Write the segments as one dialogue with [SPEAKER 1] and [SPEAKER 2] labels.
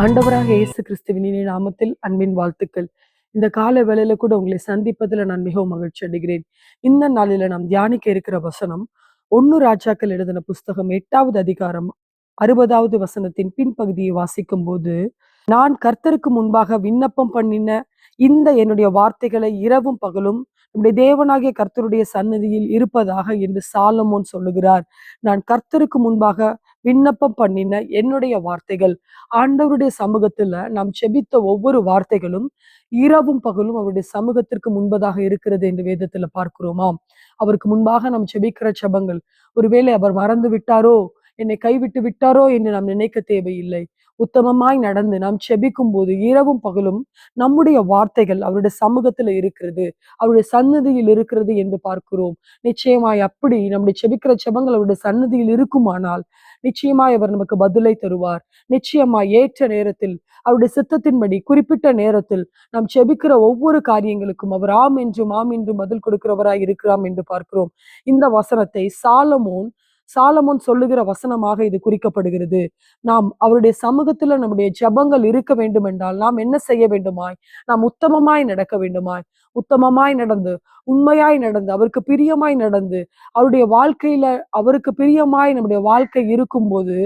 [SPEAKER 1] ஆண்டவராக இயேசு கிறிஸ்துவின் நாமத்தில் அன்பின் வாழ்த்துக்கள். இந்த கால வேளையில கூட உங்களை சந்திப்பதில் நான் மிகவும் மகிழ்ச்சி அடைகிறேன். இந்த நாளில நாம் தியானிக்க இருக்கிற வசனம் ஒன்னு ராஜாக்கள் எழுதின புஸ்தகம் எட்டாவது அதிகாரம் அறுபதாவது வசனத்தின் பின்பகுதியை வாசிக்கும் போது நான் கர்த்தருக்கு முன்பாக விண்ணப்பம் பண்ணின இந்த என்னுடைய வார்த்தைகளை இரவும் பகலும் நம்முடைய தேவனாகிய கர்த்தருடைய சன்னதியில் இருப்பதாக என்று சாலமோன் சொல்லுகிறார். நான் கர்த்தருக்கு முன்பாக விண்ணப்பம் பண்ணின என்னுடைய வார்த்தைகள். ஆண்டவருடைய சமூகத்துல நாம் செபித்த ஒவ்வொரு வார்த்தைகளும் இரவும் பகலும் அவருடைய சமூகத்திற்கு முன்பதாக இருக்கிறது என்று வேதத்துல பார்க்கிறோமாம். அவருக்கு முன்பாக நாம் செபிக்கிற செபங்கள். ஒருவேளை அவர் மறந்து விட்டாரோ என்னை கைவிட்டு விட்டாரோ என்று நாம் நினைக்க தேவையில்லை. உத்தமமாய் நடந்து நாம் செபிக்கும் போது இரவும் பகலும் நம்முடைய வார்த்தைகள் அவருடைய சமூகத்துல இருக்கிறது அவருடைய சன்னதியில் இருக்கிறது என்று பார்க்கிறோம். நிச்சயமாய் அப்படி நம்முடைய செபிக்கிற செபங்கள் அவருடைய சன்னதியில் இருக்குமானால் நிச்சயமாய் அவர் நமக்கு பதிலை தருவார். நிச்சயமாய் ஏற்ற நேரத்தில் அவருடைய சித்தத்தின்படி குறிப்பிட்ட நேரத்தில் நாம் செபிக்கிற ஒவ்வொரு காரியங்களுக்கும் அவர் ஆம் என்றும் ஆம் என்றும் பதில் கொடுக்கிறவராய் இருக்கிறாம் என்று பார்க்கிறோம். இந்த வசனத்தை சாலமோன் சாலமோன் சொல்லுகிற வசனமாக இது குறிக்கப்படுகிறது. நாம் அவருடைய சமூகத்துல நம்முடைய ஜபங்கள் இருக்க வேண்டும் என்றால் நாம் என்ன செய்ய வேண்டுமாய்? நாம் உத்தமமாய் நடக்க வேண்டுமாய்? உத்தமமாய் நடந்து உண்மையாய் நடந்து அவருக்கு பிரியமாய் நடந்து அவருடைய வாழ்க்கையில அவருக்கு பிரியமாய் நம்முடைய வாழ்க்கை இருக்கும்போது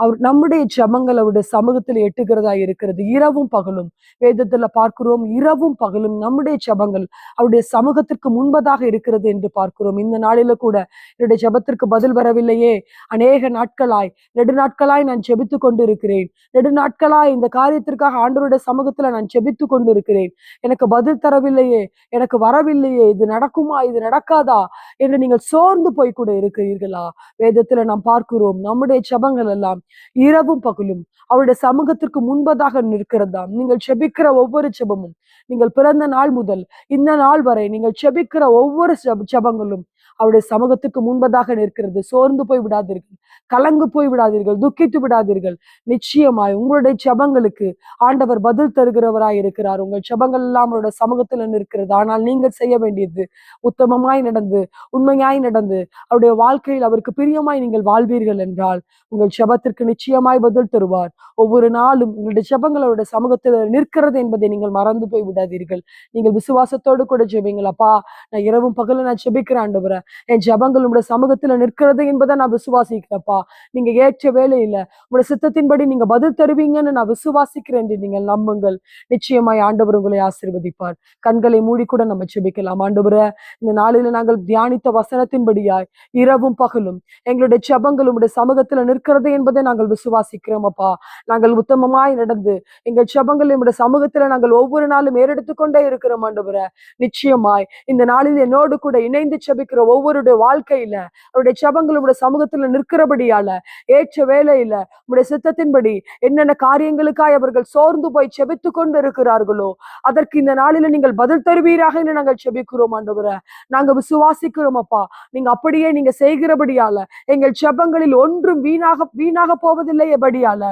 [SPEAKER 1] அவர் நம்முடைய ஜபங்கள் அவருடைய சமூகத்தில் எட்டுகிறதா இருக்கிறது. இரவும் பகலும். வேதத்துல பார்க்கிறோம் இரவும் பகலும் நம்முடைய ஜபங்கள் அவருடைய சமூகத்திற்கு முன்பதாக இருக்கிறது என்று பார்க்கிறோம். இந்த நாளில கூட என்னுடைய ஜபத்திற்கு பதில் வரவில்லையே. அநேக நாட்களாய் நெடு நாட்களாய் நான் ஜெபித்து கொண்டிருக்கிறேன். நெடு நாட்களாய் இந்த காரியத்திற்காக ஆண்டவருடைய சமூகத்துல நான் ஜெபித்து கொண்டிருக்கிறேன். எனக்கு பதில் தரவில்லையே. எனக்கு வரவில்லையே. இது நடக்குமா? இது நடக்காதா? என்று நீங்கள் சோர்ந்து போய் கூட இருக்கிறீர்களா? வேதத்துல நாம் பார்க்கிறோம் நம்முடைய ஜபங்கள் எல்லாம் இரவும் பகலும் அவருடைய சமூகத்திற்கு முன்பதாக நிற்கிறதாம். நீங்கள் செபிக்கிற ஒவ்வொரு செபமும் நீங்கள் பிறந்த நாள் முதல் இந்த நாள் வரை நீங்கள் செபிக்கிற ஒவ்வொரு செபங்களும் அவருடைய சமூகத்துக்கு முன்பதாக நிற்கிறது. சோர்ந்து போய் விடாதீர்கள். கலங்கு போய் விடாதீர்கள். துக்கித்து விடாதீர்கள். நிச்சயமாய் உங்களுடைய ஜபங்களுக்கு ஆண்டவர் பதில் தருகிறவராய் இருக்கிறார். உங்கள் ஜபங்கள் எல்லாம் அவருடைய சமூகத்துல நிற்கிறது. ஆனால் நீங்கள் செய்ய வேண்டியது உத்தமமாய் நடந்து உண்மையாய் நடந்து அவருடைய வாழ்க்கையில் அவருக்கு பிரியமாய் நீங்கள் வாழ்வீர்கள் என்றால் உங்கள் ஜபத்திற்கு நிச்சயமாய் பதில் தருவார். ஒவ்வொரு நாளும் உங்களுடைய ஜபங்கள் அவருடைய சமூகத்தில் நிற்கிறது என்பதை நீங்கள் மறந்து போய் விடாதீர்கள். நீங்கள் விசுவாசத்தோடு கூட ஜெபிங்கள். அப்பா நான் இரவும் பகலும் நான் ஜெபிக்கிறேன் ஆண்டவரை என் ஜபங்கள் உங்களுடைய சமூகத்துல நிற்கிறது என்பதை நான் விசுவாசிக்கிறப்பா நீங்க ஏற்ற வேலையில உங்களுடைய சித்தத்தின்படி நீங்க பதில் தருவீங்கன்னு நான் விசுவாசிக்கிறேன் என்று நீங்கள் நம்புங்கள். நிச்சயமாய் ஆண்டவர் உங்களை ஆசிர்வதிப்பார். கண்களை மூடி கூட நம்ம செபிக்கலாம் ஆண்டவர இந்த நாளில நாங்கள் தியானித்த வசனத்தின்படியாய் இரவும் பகலும் எங்களுடைய ஜபங்கள் உங்களுடைய சமூகத்துல நிற்கிறது என்பதை நாங்கள் விசுவாசிக்கிறோம் அப்பா நாங்கள் உத்தமமாய் நடந்து எங்கள் ஜபங்கள் நம்முடைய சமூகத்துல நாங்கள் ஒவ்வொரு நாளும் ஏறெடுத்து கொண்டே இருக்கிறோம் ஆண்டவர. நிச்சயமாய் இந்த நாளில் என்னோடு கூட இணைந்து செபிக்கிற ஒவ்வொருடைய வாழ்க்கையில அவருடைய சபங்கள் உடைய சமூகத்துல நிற்கிறபடியால ஏற்ற வேலையில உடைய சித்தத்தின்படி என்னென்ன காரியங்களுக்காய் அவர்கள் சோர்ந்து போய் செபித்து கொண்டு இருக்கிறார்களோ அதற்கு இந்த நாளில நீங்கள் பதில் தருவீராக என்று நாங்கள் செபிக்கிறோம் ஆண்டவரை. நாங்க விசுவாசிக்கிறோம் அப்பா. நீங்க அப்படியே நீங்க செய்கிறபடியால எங்கள் செபங்களில் ஒன்றும் வீணாக வீணாக போவதில்லை எப்படியால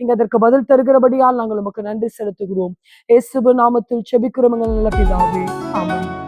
[SPEAKER 1] நீங்க அதற்கு பதில் தருகிறபடியால் நாங்கள் உமக்கு நன்றி செலுத்துகிறோம். இயேசுபு நாமத்தில் செபிக்கிறோம் எங்கள் நல்ல பிதாவே. ஆமாம்